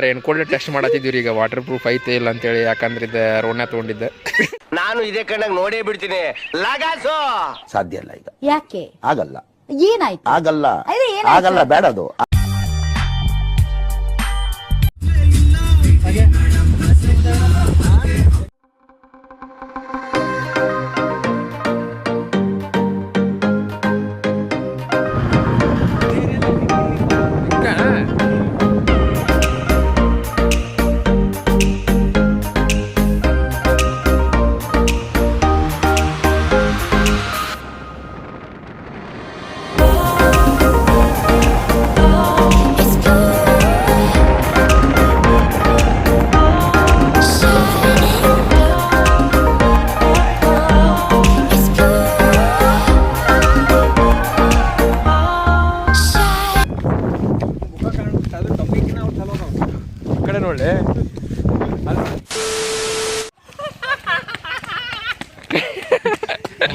Raincoat test ಮಾಡತ್ತಿದ್ದೀವಿ ಈಗ water proof ಐತೆ ಇಲ್ಲ ಅಂತೇಳಿ ಯಾಕಂದ್ರೆ ಇದು ರೋಣ ತಗೊಂಡಿದ್ದೆ. ನಾನು ಇದೇ ಕಣ್ಣಾಗ ನೋಡೇ ಬಿಡ್ತೀನಿ. ಲಗಾಸು! ಸಾಧ್ಯ ಇಲ್ಲ ಈಗ. ಯಾಕೆ? ಆಗಲ್ಲ. ಏನಾಯ್ತು? ಆಗಲ್ಲ? ಆಗಲ್ಲ ಬೇಡ ಅದು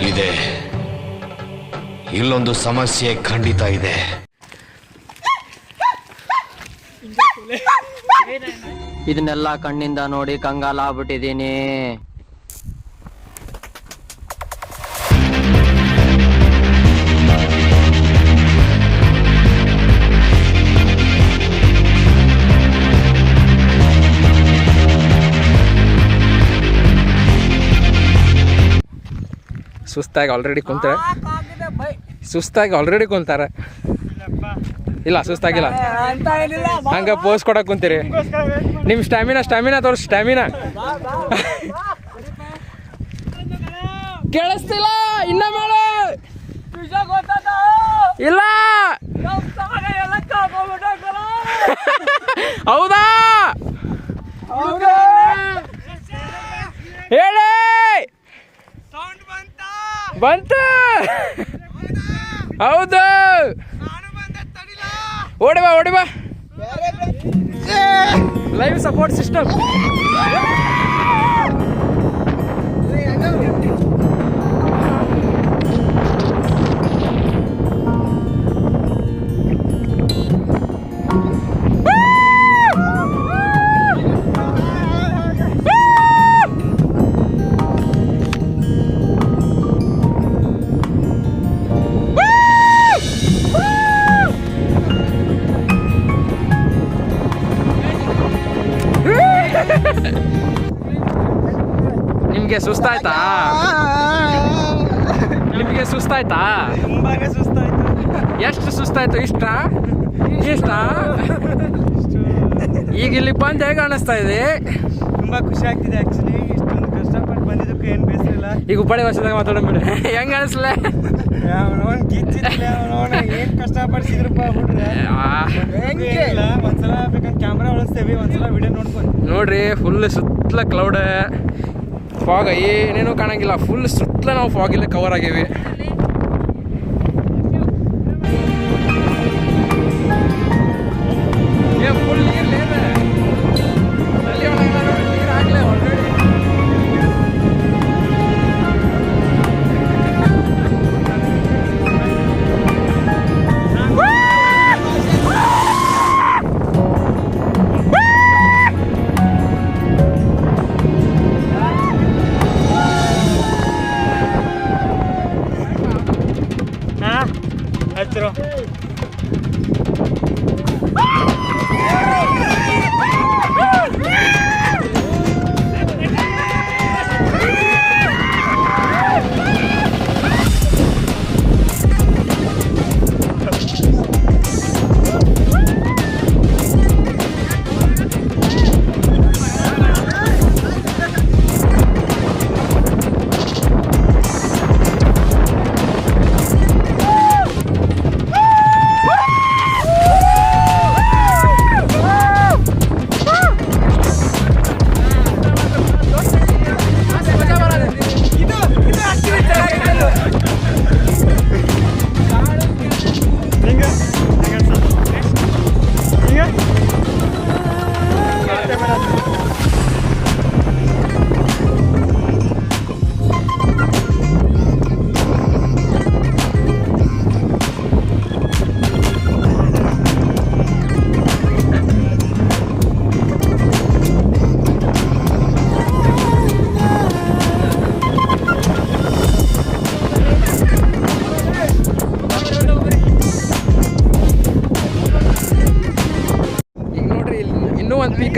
ಇದೆ. ಇಲ್ಲೊಂದು ಸಮಸ್ಯೆ ಖಂಡಿತ ಇದೆ. ಇದನ್ನೆಲ್ಲ ಕಣ್ಣಿಂದ ನೋಡಿ ಕಂಗಾಲ ಆಗ್ಬಿಟ್ಟಿದೀನಿ ಸುಸ್ತಾಗಿ ಆಲ್ರೆಡಿ ಕುಂತಾರೆ. ಸುಸ್ತಾಗಿ ಆಲ್ರೆಡಿ ಕುಂತಾರೆ. ಇಲ್ಲ ಸುಸ್ತಾಗಿಲ್ಲ. ಹಂಗ ಪೋಸ್ ಕೊಡಕ್ ಕುಂತೀರಿ. ನಿಮ್ ಸ್ಟ್ಯಾಮಿನಾ ಸ್ಟ್ಯಾಮಿನಾ ತೋರ್ಸ್ ಸ್ಟಾಮಿನಾ ಕೇಳಿಸ್ತಿಲ್ಲ ಇನ್ನ ಮಾಡು ಇಲ್ಲ. ಹೌದಾ? ಬಂತು! ಹೌದು! ಓಡಿವಾ ಬಾ ಓಡಿ ಬಾ. ಲೈವ್ ಸಪೋರ್ಟ್ ಸಿಸ್ಟಮ್ ನಿಮ್ಗೆ ಸುಸ್ತಾಯ್ತಾ? ಎಷ್ಟು ಸುಸ್ತಾಯ್ತು? ಇಷ್ಟ? ಇಷ್ಟ. ಈಗ ಇಲ್ಲಿ ಬಂದು ಹೇಗೆ ಅನಿಸ್ತಾ ಇದೆ? ತುಂಬಾ ಖುಷಿ ಆಗ್ತಿದೆ ಆಕ್ಚುಲಿ ಇಷ್ಟೊಂದು ಕಷ್ಟಪಟ್ಟು ಬಂದಿದ್ದಕ್ಕೆ ಏನು ಬೇಸರಿಲ್ಲ ಈಗ ಉಪ್ಪಾಡಿ ವರ್ಷದಾಗ ಮಾತಾಡೋಣ ಹೆಂಗ ಅನಿಸ್ಲೆ? ಅವನವನ್ ಗಿಚ್ಚಿಲ್ಲ ಅವನವನ ಏನ್ ಕಷ್ಟಪಡಿಸಿದ್ರಪ್ಪ ಹೆಂಗೆ? ಇಲ್ಲ ಒಂದ್ಸಲ ಬೇಕಂತ ಕ್ಯಾಮ್ರಾ ಒಳಸ್ತೇವೆ ಒಂದ್ಸಲ ವಿಡಿಯೋ ನೋಡ್ಕೊಂಡು ನೋಡ್ರಿ ಫುಲ್ ಸುತ್ತಲ ಕ್ಲೌಡ್ ಫಾಗ್ ಏನೇನೂ ಕಾಣಂಗಿಲ್ಲ. ಫುಲ್ ಸುತ್ತಲೂ ನಾವು ಫಾಗಿಲ್ಲ ಕವರ್ ಆಗೇವಿ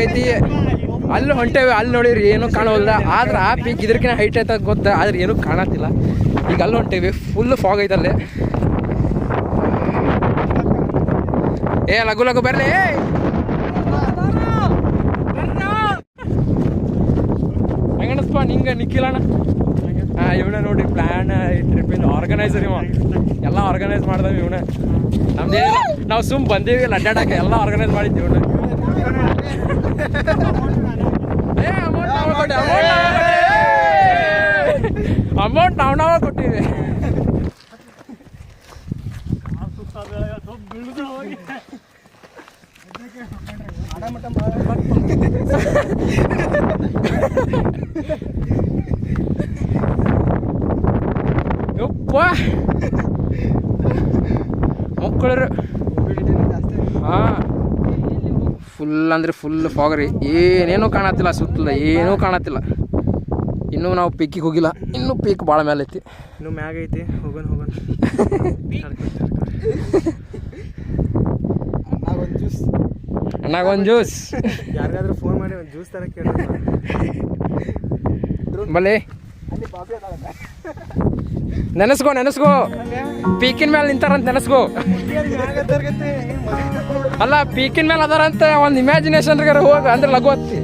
ಐತಿ ಅಲ್ಲಿ ಹೊಂಟೇವಿ, ಅಲ್ಲಿ ನೋಡಿರಿ ಏನು ಕಾಣೋಲ್ಲ ಆದ್ರೆ ಆ ಪೀಕ್ ಇದ್ರಕಿನ ಹೈಟ್ ಐತ ಗೊತ್ತ? ಆದ್ರೆ ಏನೂ ಕಾಣತ್ತಿಲ್ಲ. ಈಗ ಅಲ್ಲಿ ಹೊಂಟೇವಿ ಫುಲ್ ಫಾಗ್ ಐತೆ ಅಲ್ಲಿ. ಏ, ಲಘು ಲಘು ಬರ್ಲಿ ಹೆಂಗಣಸ್ಪ ನಿಂಗೆ ನಿಖಿಲಣ್ಣ ಹಾಂ, ಇವನ ನೋಡಿ ಪ್ಲ್ಯಾನ್ ಟ್ರಿಪ್ಪಿಂದ ಆರ್ಗನೈಸರ್ ಇವ. ಎಲ್ಲ ಆರ್ಗನೈಸ್ ಮಾಡ್ದವ ಇವನ. ನಮ್ದೇನಿಲ್ಲ. ನಾವು ಸುಮ್ ಬಂದೀವಿ ಅಡ್ಡಾಡಕ್ಕೆ ಎಲ್ಲ ಆರ್ಗನೈಸ್ ಮಾಡಿದ್ದೀವಿ ಇವನ. ಅಮೌಂಟ್ ನಾವು ನಾವ ಕೊಟ್ಟಿವಿ ಫುಲ್ ಅಂದ್ರೆ ಫುಲ್ ಫಾಗರಿ ಏನೇನೂ ಕಾಣತ್ತಿಲ್ಲ ಸುತ್ತಲ ಏನೂ ಕಾಣತ್ತಿಲ್ಲ. ಇನ್ನೂ ನಾವು ಪೀಕಿಗೆ ಹೋಗಿಲ್ಲ. ಇನ್ನೂ ಪೀಕ್ ಭಾಳ ಮೇಲೆ ಐತಿ. ಇನ್ನು ಮ್ಯಾಗ ಐತಿ. ಹೋಗೋಣ ಹೋಗೋಣ ಅಣ್ಣಾಗ ಒಂದು ಜ್ಯೂಸ್ ಯಾರಿಗಾದ್ರೂ ಫೋನ್ ಮಾಡಿ ಒಂದು ಜ್ಯೂಸ್ ತರ ಕೇಳ ನೆನೆಸ್ಕೋ ನೆನೆಸ್ಕೋ. ಪೀಕಿನ ಮೇಲೆ ನಿಂತಾರಂತ ನೆನೆಸ್ಕೋ. ಅಲ್ಲ ಪೀಕಿನ ಮೇಲೆ ಅದಾರಂತ ಒಂದು ಇಮ್ಯಾಜಿನೇಷನ್ ಹೋಗ ಅಂದ್ರೆ ಲಘು ಹತ್ತಿ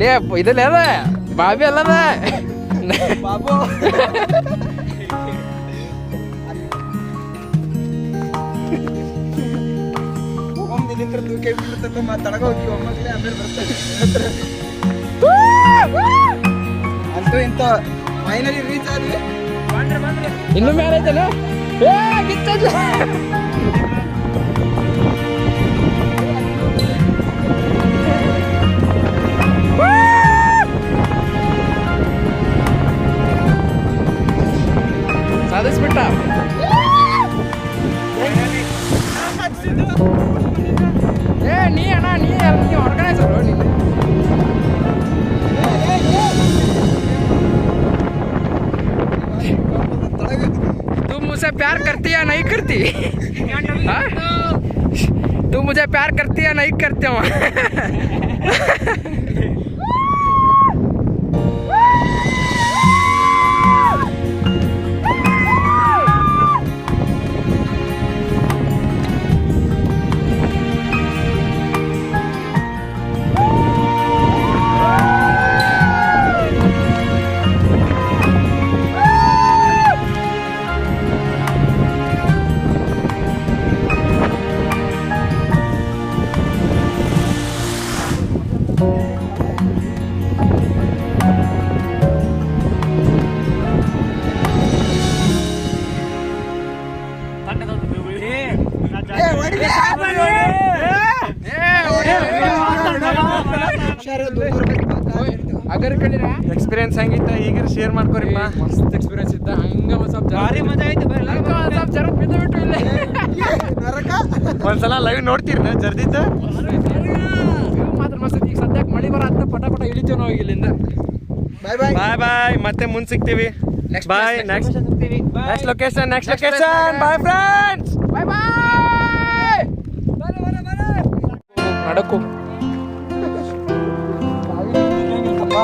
ಲೇ ಇದಲ್ಲ ಅದ ಬಾಬಿ ಅಲ್ಲದ? ಅಂತೂ ಇಂತ ಫೈನಲಿ ರೀಚ್ ಆದ್ವಿ. ಇನ್ನು ಮೇಲೆ ಐತಲ್ಲ ಏ हाँ? तू मुझे प्यार करती है नहीं करते हो ಎಕ್ಸ್ಪೀರಿಯನ್ಸ್ ಹೆಂಗಿತ್ತ? ಈಗ ಶೇರ್ ಮಾಡ್ಕೊರಿಪ್ಪ ಮಸ್ತ್ ಎಕ್ಸ್ಪೀರಿಯನ್ಸ್ ಇತ್ತ. ಹಂಗ ಒಂದ್ ಸ್ವಲ್ಪ ಭಾರಿ ಮಜಾ ಸ್ವಲ್ಪ ಜರ ಬಿದ್ದು ಬಿಟ್ಟು ಇಲ್ಲ ಒಂದ್ಸಲ ಲೈವ್ ನೋಡ್ತೀರಿ ಜರ್ದಿತ್ತ ಮಾತ್ರ ಮಸ್ತ್ ಈಗ ಸದ್ಯಕ್ಕೆ ಮಳಿ ಬರತ್ತ ಪಟ ಪಟ ಇಳಿತೀವಿ ನಾವು ಇಲ್ಲಿಂದ. ಬಾಯ್ ಬಾಯ್ ಮತ್ತೆ ಮುಂದೆ ಸಿಗ್ತೀವಿ. Next bye next next location next location bye friends bye bye ನಡಕು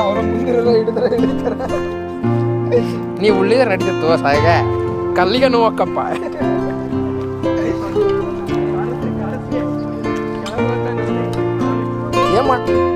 ನೀವು ಉಳ್ಳಿದ್ರೆ ನಡೀತಿತ್ತು ಸಾಯಿಗ ಕಲ್ಲಿಗೆ ನೋವಕ್ಕಪ್ಪ ಏನ್ ಮಾಡ್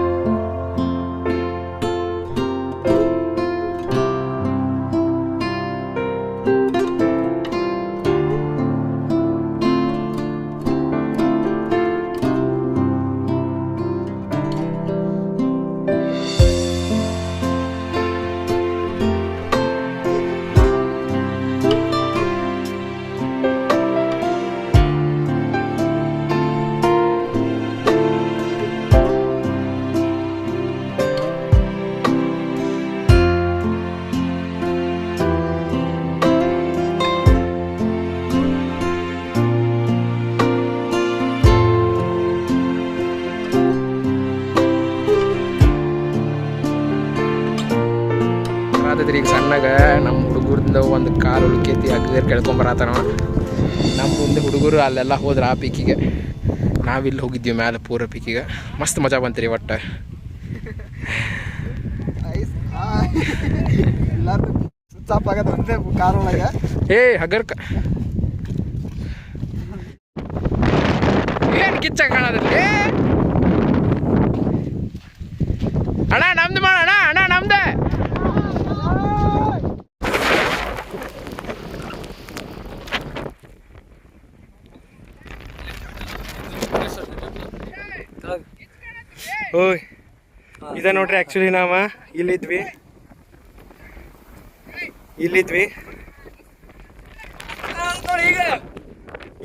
ಈಗ ನಮ್ಮ ಹುಡುಗರಿಂದ ಒಂದು ಕಾಲು ಉಳ್ಕೈತಿ ಹಗ್ಗರ್ ಕೇಳ್ಕೊಂಬರತ್ತಾನ ನಮ್ಮ ಮುಂದೆ ಹುಡುಗರು ಅಲ್ಲೆಲ್ಲ ಹೋದ್ರೆ ಆ ಪೀಕಿಗೆ. ನಾವಿಲ್ಲಿ ಹೋಗಿದ್ವಿ ಮ್ಯಾಲೆ ಪೂರ ಪೀಕಿಗೆ. ಮಸ್ತ್ ಮಜಾ ಬಂತ್ರಿ ಒಟ್ಟು. ಏ ಹಗರ್ಕ. ಏನ್ ಕಿಚ್ಚ ಕಾಣದಲ್ಲಿ? ಓಯ್ ಇದ ನೋಡ್ರಿ ಆಕ್ಚುಲಿ ನಾವ ಇಲ್ಲಿದ್ವಿ. ಇಲ್ಲಿದ್ವಿ.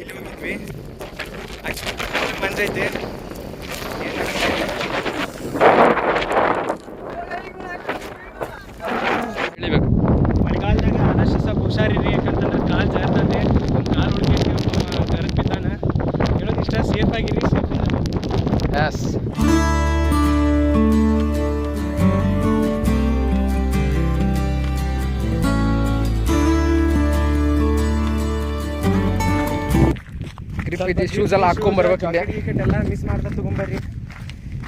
ಇಲ್ಲಿ ಹೋಗಿದ್ವಿ ಮಂಜೈತೆ. ಇಳಿಬೇಕು ಮಳೆಗಾಲದಾಗ ಆದಷ್ಟು ಸ್ವಲ್ಪ ಹುಷಾರಿರಿ ಯಾಕಂತಂದ್ರೆ ಕಾಲು ಜಾರ್ತದೆ ಕಾಲು ಹುಡುಕಿ ಕರೆಕ್ಟ್ ಬಿದ್ದಾನ ಹೇಳೋದು ಇಷ್ಟ ಸೇಫ್ ಆಗಿರಿ ಸೇಫ್ ಎಸ್ ಇದೆ ಶೂಸ್ ಎಲ್ಲ ಹಾಕೊಂಬರ್ಬೇಕು ಇಲ್ಲಿ ಎಲ್ಲ ಮಿಸ್ ಮಾಡ್ತಾ ತಗೊಂಬರ್ರಿ.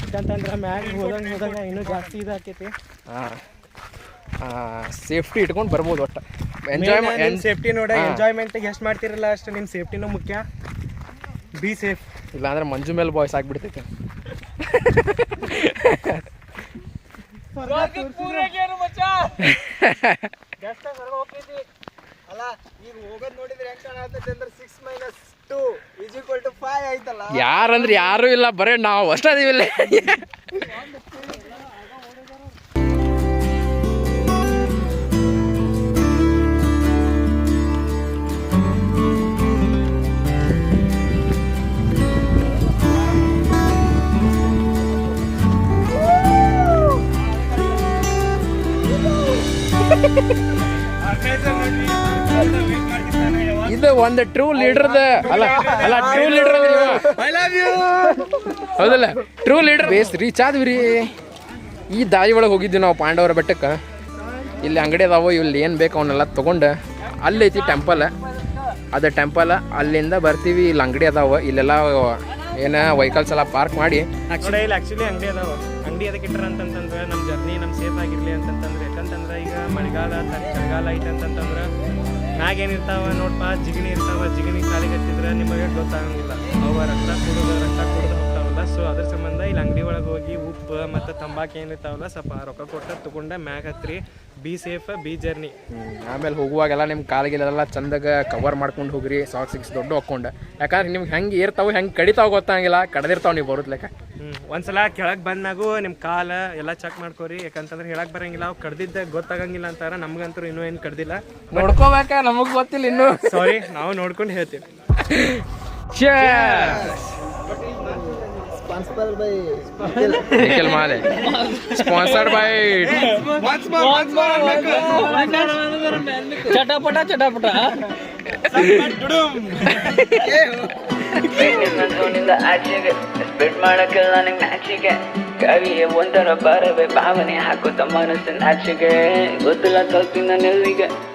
ಯಾಕಂತಂದ್ರೆ ಮ್ಯಾಗ ಹೋದಂಗೆ ಹೋದಂಗ ಇನ್ನೂ ಜಾಸ್ತಿ ಇದಾಕೈತಿ ಸೇಫ್ಟಿ ಇಟ್ಕೊಂಡು ಬರ್ಬೋದು ಒಟ್ಟು. ಎಂಜಾಯ್ಮೆಂಟ್ ಎಂಜಾಯ್ ಸೇಫ್ಟಿ ನೋಡ ಹಾ. ಎಂಜಾಯ್ಮೆಂಟ್ ಎಷ್ಟು ಮಾಡ್ತಿರಲ್ಲ ಅಷ್ಟು ನಿಮ್ಮ ಸೇಫ್ಟಿನೂ ಮುಖ್ಯ. ಬಿ ಸೇಫ್ ಇಲ್ಲಾಂದ್ರೆ ಮಂಜು ಮೇಲೆ ಬಾಯ್ಸ್ ಆಗ್ಬಿಡ್ತೈತೆ. ಅಲ್ಲ ಈಗ ಹೋಗೋದ್ ನೋಡಿದ್ರೆ ಹೆಂಗ್ ಕಾಣತೈತೆ ಅಂದ್ರೆ ಸಿಕ್ಸ್ ಮೈನಸ್ ಯಾರಂದ್ರೆ ಯಾರು ಇಲ್ಲ ಬರೇ ನಾವು ಅಷ್ಟೇ ಅದೀವಿಲ್ಲ ಒಂದು ಟ್ರೂ ಲೀಡರ್ ಅಲ್ಲ ಅಲ್ಲ true leader I love you ಹೌದಲ್ಲ ಟ್ರೂ ಲೀಡರ್ ಬೇಸ್ ರೀಚ್ ಆದ್ವಿ ರೀ ಈ ದಾರಿ ಒಳಗೆ ಹೋಗಿದ್ವಿ ನಾವು ಪಾಂಡವರ ಬೆಟ್ಟಕ್ಕೆ. ಇಲ್ಲಿ ಅಂಗಡಿ ಅದಾವ ಇಲ್ಲಿ ಏನು ಬೇಕು ಅವನ್ನೆಲ್ಲ ತೊಗೊಂಡು. ಅಲ್ಲಿ ಐತಿ ಟೆಂಪಲ್ ಅದ ಟೆಂಪಲ್ ಅಲ್ಲಿಂದ ಬರ್ತೀವಿ ಇಲ್ಲಿ ಅಂಗಡಿ ಅದಾವ. ಇಲ್ಲೆಲ್ಲ ಏನ ವೆಹಿಕಲ್ಸ್ ಎಲ್ಲ ಪಾರ್ಕ್ ಮಾಡಿ. ಇಲ್ಲಿ ಅಂಗಡಿ ಅದಾವ. ಅಂಗಡಿ ಅದಕ್ಕೆ ಇಟ್ಟಾರ ಅಂತಂತಂದ್ರೆ ನಮ್ಮ ಜರ್ನಿ ನಮ್ಮ ಸೇಫ್ ಆಗಿರ್ಲಿ ಅಂತಂತಂದ್ರೆ. ಯಾಕಂತಂದ್ರೆ ಈಗ ಮಳೆಗಾಲ ಚಳಿಗಾಲ ಐತೆ ಅಂತಂತಂದ್ರೆ ಮ್ಯಾಗ ನೋಡಪ್ಪ ನೋಡ್ಪಾ, ಜಿಗಣಿ ಇರ್ತಾವ, ಜಿಗಣಿ ಕಾಲಿಗೆ ಹತ್ತಿದ್ರೆ ನಿಮಗೆ ಗೊತ್ತಾಗಂಗಿಲ್ಲ. ಅವ ರಕ್ತ ಕುಡಿದು ರಕ್ತ ಕುಡಿದು ಹೋಗ್ತಾವಲ್ಲ. ಸೊ ಅದ್ರ ಸಂಬಂಧ ಇಲ್ಲಿ ಅಂಗಡಿ ಒಳಗೆ ಹೋಗಿ ಉಪ್ಪು ಮತ್ತು ತಂಬಾಕು ಏನಿರ್ತಾವಲ್ಲ, ಸ್ವಲ್ಪ ರೊಕ್ಕ ಕೊಟ್ಟು ತಗೊಂಡೆ, ಮ್ಯಾಗ ಹತ್ರಿ. ಬಿ ಸೇಫ್ ಬಿ ಜರ್ನಿ ಆಮೇಲೆ ಹೋಗುವಾಗೆಲ್ಲ ನಿಮ್ಮ ಕಾಲಿಗೆಲ್ಲ ಚಂದಾಗ ಕವರ್ ಮಾಡ್ಕೊಂಡು ಹೋಗ್ರಿ ಸಾಕ್ಸ್ ಸಿಕ್ಸ್ ದೊಡ್ಡ ಹಾಕ್ಕೊಂಡು. ಯಾಕಂದ್ರೆ ನಿಮ್ಗೆ ಹೆಂಗೆ ಏರ್ತಾವೆ, ಹೆಂಗೆ ಕಡಿತಾವ ಗೊತ್ತಾಗಿಲ್ಲ ಕಡ್ದಿರ್ತಾವೆ ನೀವು ಬರೋದ್ಲೆಕ್ಕ ಹ್ಮ್ ಒಂದ್ಸಲ ಕೆಳಗ್ ಬಂದಾಗು ನಿಮ್ ಕಾಲ ಎಲ್ಲ ಚೆಕ್ ಮಾಡ್ಕೋರಿ ಯಾಕಂತಂದ್ರೆ ಹೇಳಕ್ ಬರಂಗಿಲ್ಲ ಅವ್ ಕಡ್ದಿದ್ದ ಗೊತ್ತಾಗಂಗಿಲ್ಲ ಅಂತಾರ ನಮ್ಗಂತೂ ಇನ್ನೂ ಏನ್ ಕಡ್ದಿಲ್ಲ ನೋಡ್ಕೋಬೇಕ ನಮಗ್ ಗೊತ್ತಿಲ್ಲ ಇನ್ನು ಸಾರಿ ನಾವು ನೋಡ್ಕೊಂಡು ಹೇಳ್ತೀವಿ ನಿಖಿಲ್ ಮಾಲೆ ಸ್ಪಾನ್ಸರ್ಡ್ ಬೈ ಚಟಪಟ ಚಟಪಟ ನಿಂದ ಸ್ಪೆಡ್ ಮಾಡಕ್ಕೆಲ್ಲ ನಂಗೆ ನಾಚಿಕೆ. ಕವಿಯ ಒಂದರ ಬರವೆ ಭಾವನೆ ಹಾಕುತ್ತ ಮನಸ್ಸಿನ ಆಚೆಗೆ ಗೊತ್ತಿಲ್ಲ ಸ್ವಲ್ಪ ನೆಲ್ಲಿಗೆ.